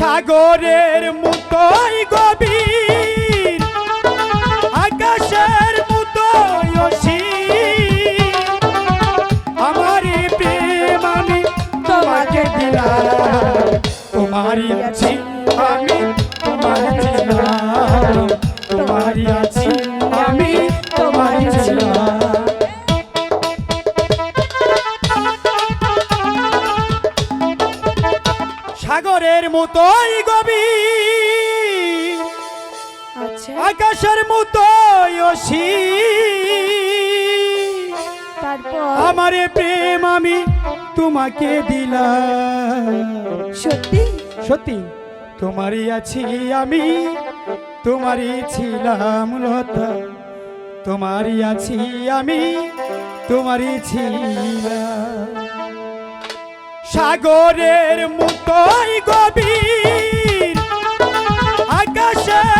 সাগরের মতোই গভীর আকাশের মতোই অসি আমার প্রেম আমি তোমাকে দিলাম। আচ্ছা। আকাশের মতো আমার প্রেম আমি তোমাকে দিলাম। সত্যি। তোমারই আছি আমি তোমারই ছিলাম লতা। তোমারই আছি আমি তোমারই ছিলাম। সাগরের মতোই গভীর আকাশের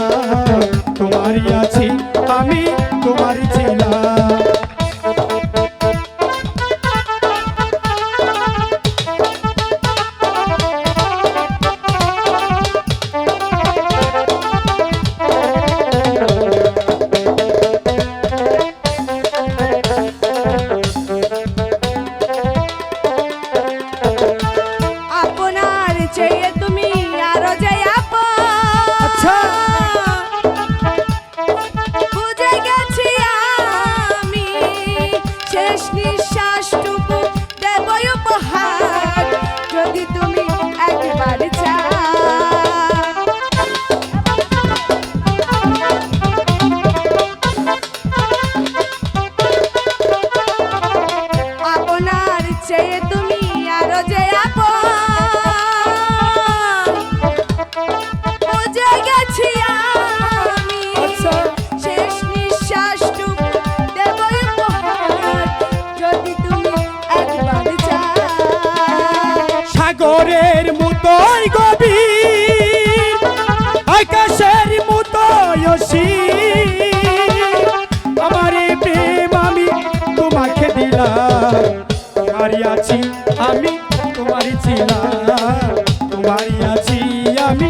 Deus তাই গভীর, আকাশের মতো আমার প্রেম আমি তোমাকে দিলাম। তোমারই আছি আমি, তোমারই ছিলাম তোমারই আছি আমি